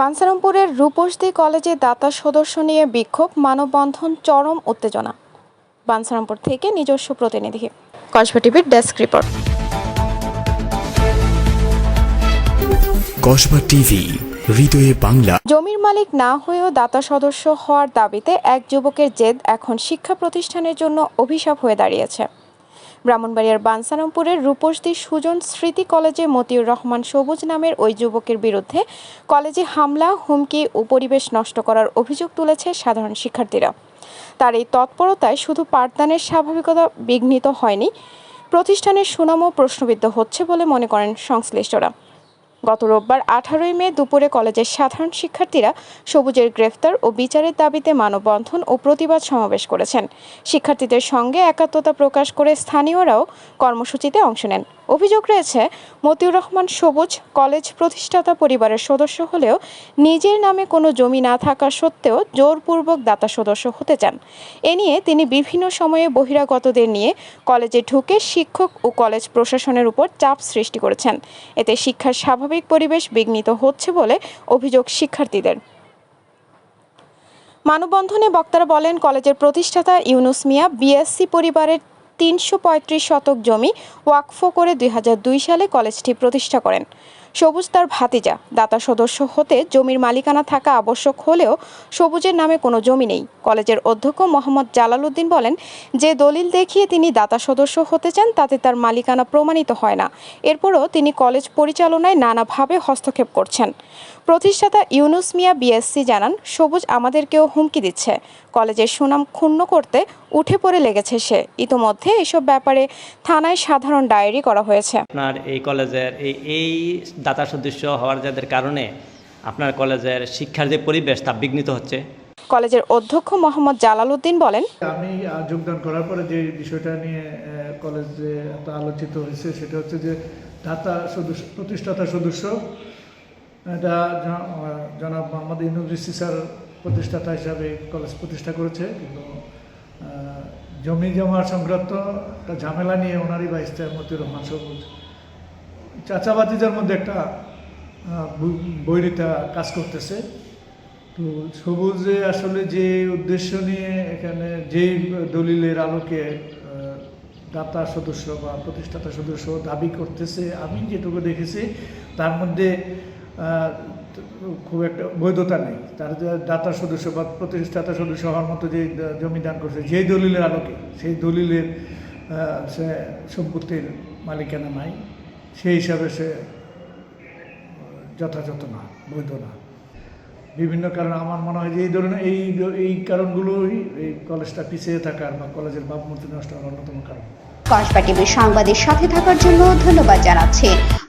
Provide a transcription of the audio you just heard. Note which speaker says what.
Speaker 1: বানসারামপুরের রূপসদি কলেজে দাতা সদস্য নিয়ে বিক্ষোভ মানববন্ধন চরম উত্তেজনা। বানসারামপুর থেকে নিজস্ব প্রতিনিধি। কসবা টিভির ডেস্ক রিপোর্ট।
Speaker 2: কসবা টিভি হৃদয়ে বাংলা।
Speaker 1: জমির মালিক না হয়েও দাতা সদস্য হওয়ার দাবিতে এক যুবকের জেদ এখন শিক্ষা প্রতিষ্ঠানের জন্য অভিশাপ হয়ে দাঁড়িয়েছে। ব্রাহ্মণবাড়িয়ার বানসারামপুরের রূপসদি সুজন স্মৃতি কলেজে মতিউর রহমান সবুজ নামের ওই যুবকের বিরুদ্ধে কলেজে হামলা, হুমকি ও পরিবেশ নষ্ট করার অভিযোগ তুলেছে সাধারণ শিক্ষার্থীরা। তার এই তৎপরতায় শুধু পাঠদানের স্বাভাবিকতা বিঘ্নিত হয়নি, প্রতিষ্ঠানের সুনামও প্রশ্নবিদ্ধ হচ্ছে বলে মনে করেন সংশ্লিষ্টরা। গত রোববার আঠারোই মে দুপুরে কলেজের সাধারণ শিক্ষার্থীরা সবুজের গ্রেফতার ও বিচারের দাবিতে মানববন্ধন ও প্রতিবাদ সমাবেশ করেছেন। শিক্ষার্থীদের সঙ্গে একাত্মতা প্রকাশ করে স্থানীয়রাও কর্মসূচিতে অংশ নেন। অভিযোগ রয়েছে, মতিউর রহমান সবুজ কলেজ প্রতিষ্ঠাতা পরিবারের সদস্য হলেও নিজের নামে কোনো জমি না থাকা সত্ত্বেও জোরপূর্বক দাতা সদস্য হতে চান। এ নিয়ে তিনি বিভিন্ন সময়ে বহিরাগতদের নিয়ে কলেজে ঢুকে শিক্ষক ও কলেজ প্রশাসনের উপর চাপ সৃষ্টি করেছেন। এতে শিক্ষার স্বাভাবিক পরিবেশ বিঘ্নিত হচ্ছে বলে অভিযোগ শিক্ষার্থীদের। মানববন্ধনে বক্তারা বলেন, কলেজের প্রতিষ্ঠাতা ইউনুস মিয়া বিএসসি পরিবারের তিনশো পঁয়ত্রিশ শতক জমি ওয়াকফ করে দুই হাজার দুই সালে কলেজটি প্রতিষ্ঠা করেন। সবুজ তার ভাতিজা, দাতা সদস্য হতে জমির মালিকানা থাকা আবশ্যক হলেও সবুজের নামে কোনো জমি নেই। কলেজের অধ্যক্ষ মোহাম্মদ জালাল উদ্দিন বলেন, যে দলিল দেখিয়ে তিনি দাতা সদস্য হতে চান, তাতে তার মালিকানা প্রমাণিত হয় না। এরপরও তিনি কলেজ পরিচালনায় নানাভাবে হস্তক্ষেপ করছেন। প্রতিষ্ঠাতা ইউনুস মিয়া বিএসসি জানান সবুজ আমাদেরকেও হুমকি দিচ্ছে। কলেজের সুনাম ক্ষুণ্ণ করতে উঠে পড়ে লেগেছে সে। ইতোমধ্যে এসব ব্যাপারে থানায় সাধারণ ডায়েরি করা হয়েছে।
Speaker 3: আপনার এই কলেজের এই এই দাতা সদস্য হওয়ার যাদের কারণে আপনার কলেজের শিক্ষার যে পরিবেশ তা বিঘ্নিত হচ্ছে।
Speaker 1: কলেজের অধ্যক্ষ মোহাম্মদ জালালউদ্দিন বলেন
Speaker 4: আমি যোগদান করার পরে যে বিষয়টা নিয়ে কলেজে আলোচিত হয়েছে সেটা হচ্ছে যে দাতা সদস্য প্রতিষ্ঠাতা সদস্য এটা জনাব মোহাম্মদ ইউনুদ্দিসি স্যার প্রতিষ্ঠাতা হিসাবে কলেজ প্রতিষ্ঠা করেছে, কিন্তু জমি জমা সংক্রান্ত একটা ঝামেলা নিয়ে ওনারই বাইশটা মতিউর রহমান সবুজ চাচাবাতিদের মধ্যে একটা বৈরিতা কাজ করতেছে। তো সবুজে আসলে যে উদ্দেশ্য নিয়ে এখানে যে দলিলের আলোকে দাতা সদস্য বা প্রতিষ্ঠাতা সদস্য দাবি করতেছে, আমি যেটুকু দেখেছি, তার মধ্যে খুব একটা বৈধতা নেই। তার দাতা সদস্য বা প্রতিষ্ঠাতা সদস্য হওয়ার মতো যে জমি দান করছে যেই দলিলের আলোকে, সেই দলিলের সে সম্পত্তির মালিকানা নাই। সেই হিসাবে সে যথাযথ না, বৈধ না। বিভিন্ন কারণ আমার মনে হয় যে এই ধরনের, এই এই কারণগুলোই এই কলেজটা পিছিয়ে থাকার বা কলেজের ভাবমূর্তি নষ্ট হওয়ার অন্যতম কারণ।
Speaker 5: কসবা টিভির সংবাদের সাথে থাকার জন্য ধন্যবাদ জানাচ্ছি